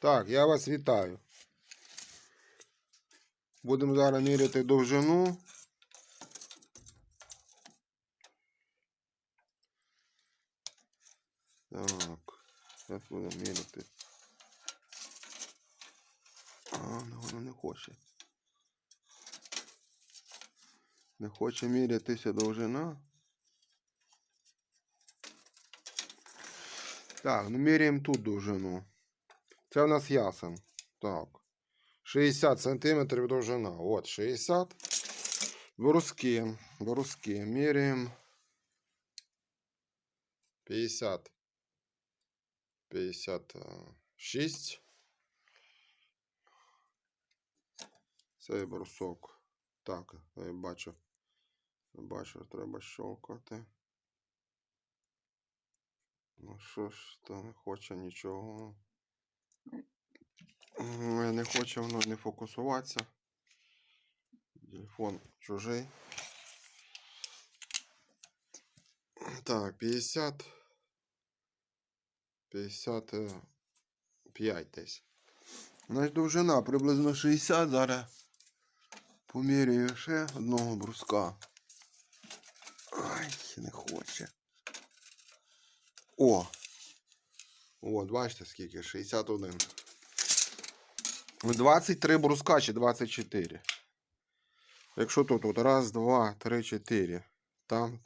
Так, я вас вітаю. Будемо зараз міряти довжину. Так, зараз будемо міряти. А, ну воно не хоче. Не хоче мірятися довжина. Так, ну міряємо тут довжину. Це у нас ясен. Так. 60 сантиметрів довжина. От 60. Воруски. Воруски. Міряємо. 50. 56. Цей брусок. Так, я бачу. Бачу, треба щелкати. Ну що ж, то не хоче нічого. Не хоче воно не фокусуватися. Телефон чужий. Так, 50. 55 десь. Значить, довжина приблизно 60. Зараз поміряю ще одного бруска. Ай, не хоче. О! От, бачите, скільки? 61. 23 бруска чи 24. Якщо тут от раз, два, три, чотири. Там,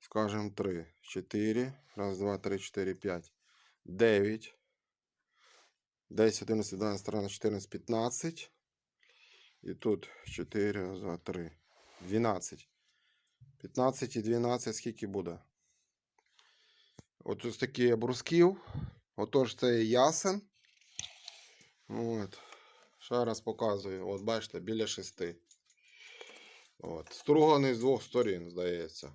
скажем, три. Чотири. Раз, два, три, чотири, п'ять. Дев'ять. 10, 11, 12, 13, 14, 15. І тут 4, раз, два, 3. 12. 15 і 12 скільки буде? От ось такі брусків. Отож, це ясен. От. Ще раз показую. От бачите, біля шести. От. Струганий з двох сторін, здається.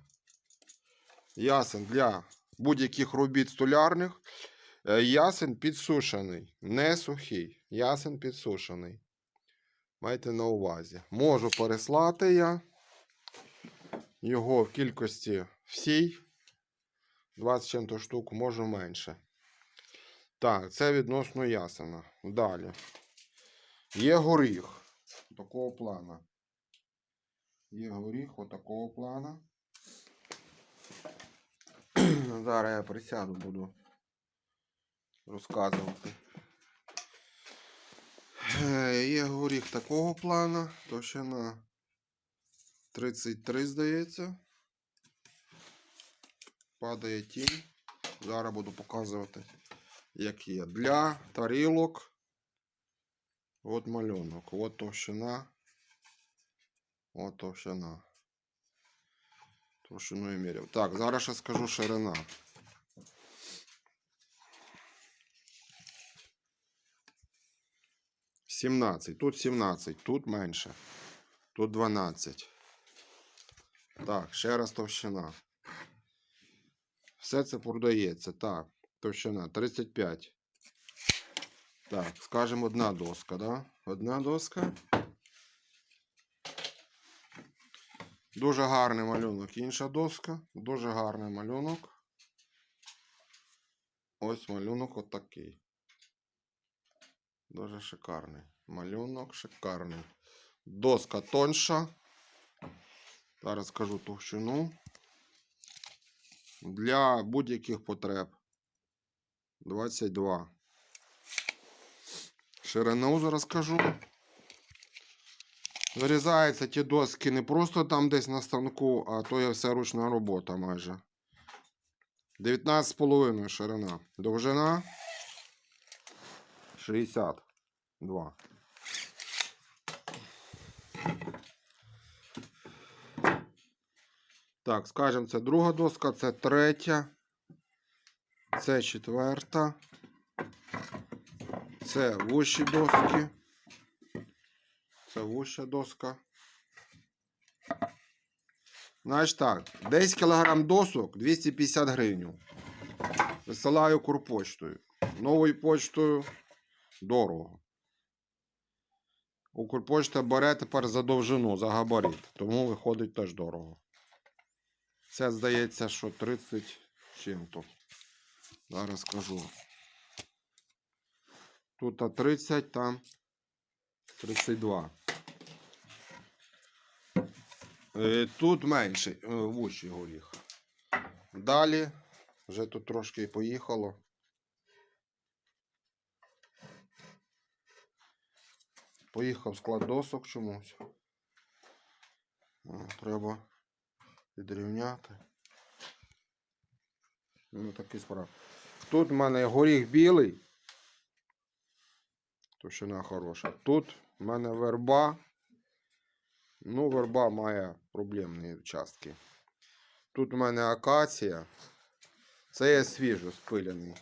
Ясен для будь-яких робіт столярних. Е, Ясен підсушений, не сухий. Ясен підсушений. Майте на увазі. Можу переслати я його в кількості всій. 20 чим-то штук, можу менше. Так, це відносно ясена. Далі. Є горіх такого плана. Є горіх отакого плана. Зараз я присяду буду розказувати. Е, Є горіх такого плана, товщина 33, здається. Падає тінь. Зараз буду показувати, як є. Для тарілок. От малюнок. От товщина. От товщина. Товщину я міряв. Так, зараз ще скажу ширина. Сімнадцять. Тут 17, тут менше. Тут 12. Так, ще раз товщина. Все це продається. Так, товщина 35. Так, скажемо одна доска, да? Одна доска. Дуже гарний малюнок. Інша доска. Дуже гарний малюнок. Ось малюнок отакий. Дуже шикарний. Малюнок шикарний. Доска тонша. Зараз скажу товщину. Для будь-яких потреб. 22. Ширину зараз скажу. Вирізаються ті доски не просто там десь на станку, а то є все ручна робота майже. 19,5 ширина. Довжина 62. Так, скажемо, це друга доска, це третя, це четверта, це вущі доски. Це вуща доска. Значить так, 10 кг досок 250 гривень. Висилаю Укрпочтою. Новою почтою дорого. Укрпочта бере тепер за довжину, за габарит. Тому виходить теж дорого. Це здається, що 30 чим-то. Зараз скажу. Тут а 30, там 32. Е, Тут менший, е, вущий горіх. Далі вже тут трошки поїхало. Поїхав склад досок чомусь. Треба підрівняти. Ну, такі справи. Тут в мене горіх білий. Товщина хороша. Тут в мене верба. Ну, верба має проблемні участки. Тут у мене акація. Це є свіжо спиляний.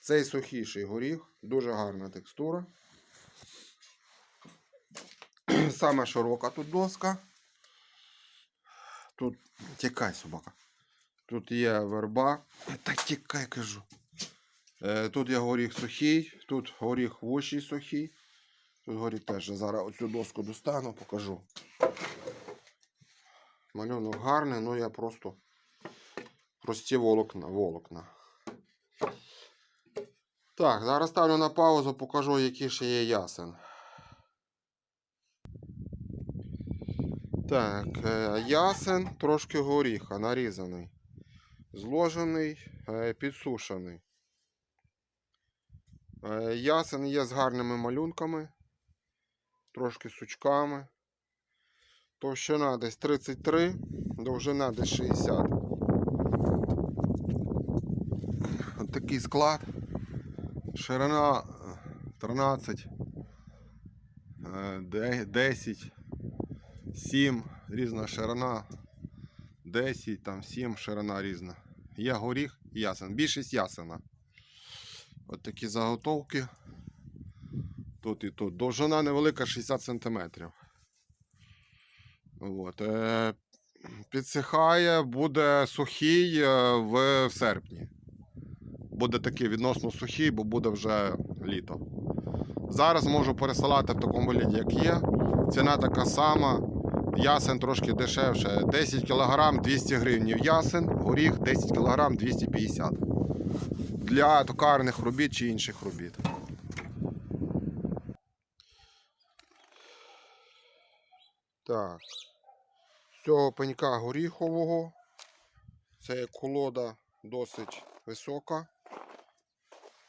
Цей сухіший горіх, дуже гарна текстура. Саме широка тут доска. Тут тікай, собака. Тут є верба. Та тікай, кажу. Е, Тут є горіх сухий, тут горіх вущий сухий. Тут горіх теж зараз оцю доску достану, покажу. Малюнок гарний, ну я просто прості волокна. волокна. Так, зараз ставлю на паузу, покажу, який ще є ясен. Так, е, ясен трошки горіха, нарізаний. Зложений, е, підсушений. Е, Ясен є з гарними малюнками, трошки сучками. Товщина десь 33, довжина десь 60. От такий склад. Ширина е, 13, е, 10, 7, різна ширина. 10, там 7, ширина різна. Є горіх і ясен. Більшість ясена. От такі заготовки. Тут і тут. Довжина невелика 60 см. От. Е, підсихає, буде сухий е, в серпні. Буде такий відносно сухий, бо буде вже літо. Зараз можу пересилати в такому вигляді, як є. Ціна така сама. Ясен трошки дешевше. 10 кг 200 гривень ясен, горіх 10 кг 250 для токарних робіт чи інших робіт. Так. З цього пенька горіхового. Це колода досить висока.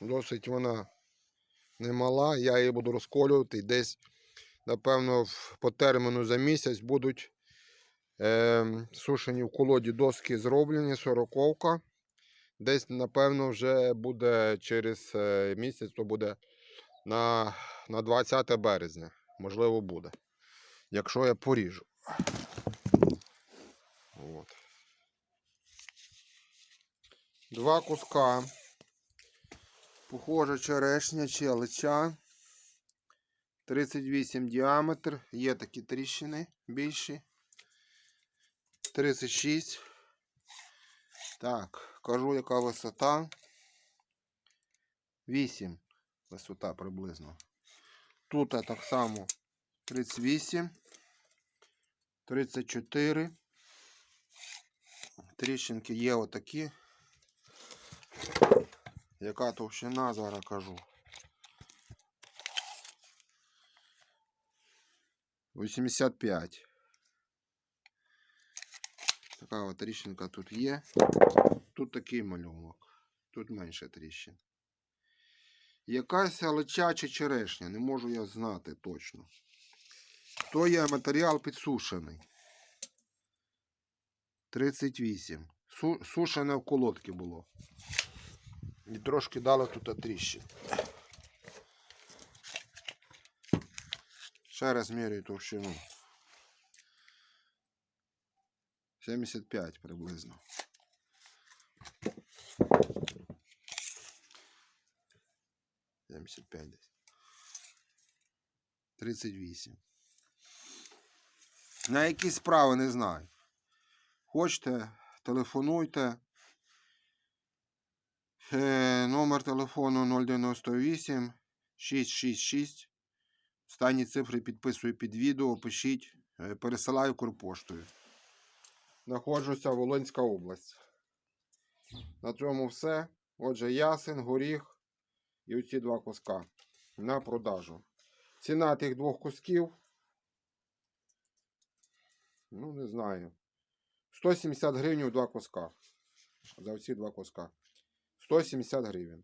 Досить вона немала. Я її буду розколювати десь, напевно, по терміну за місяць будуть е, сушені в колоді доски зроблені, сороковка. Десь, напевно, вже буде через е, місяць, то буде на, на 20 березня. Можливо, буде. Якщо я поріжу. От. Два куска. Похоже, черешня чи алича. 38 діаметр. Є такі тріщини більші. 36. Так, кажу, яка висота. 8 висота приблизно. Тут так само 38, 34. Тріщинки є отакі. Яка товщина, зараз кажу. 85. Така от тріщинка тут є. Тут такий малюнок. Тут менше тріщин. Якась алеча чи черешня, не можу я знати точно. То є матеріал підсушений. 38. Су- Сушене в колодки було. І трошки дало тут тріщин. Ще раз міряю товщину. 75 приблизно. Семьдесят пять десь. 38. На які справи не знаю. Хочете, телефонуйте. Е, номер телефону 098 666. Останні цифри підписую під відео, пишіть, е, пересилаю Курпоштою. Знаходжуся Волинська область. На цьому все. Отже, ясен, горіх і оці два куска. на продажу. Ціна тих двох кусків. Ну, не знаю. 170 гривень два куска. За оці два куска. 170 гривень.